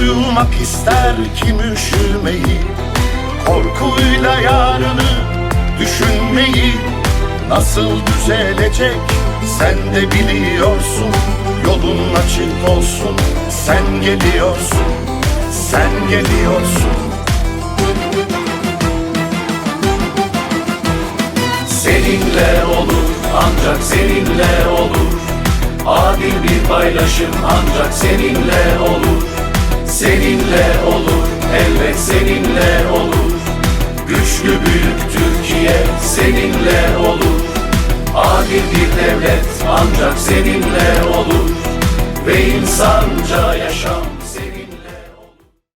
Uyumak ister kim üşümeyi? Korkuyla yarını düşünmeyi Nasıl düzelecek? Sen de biliyorsun Yolun açık olsun. Sen geliyorsun Sen geliyorsun. Seninle olur ancak seninle olur. Adil bir paylaşım ancak Seninle olur seninle olur. Güçlü büyük Türkiye seninle olur. Adil bir devlet ancak seninle olur. Ve insanca yaşam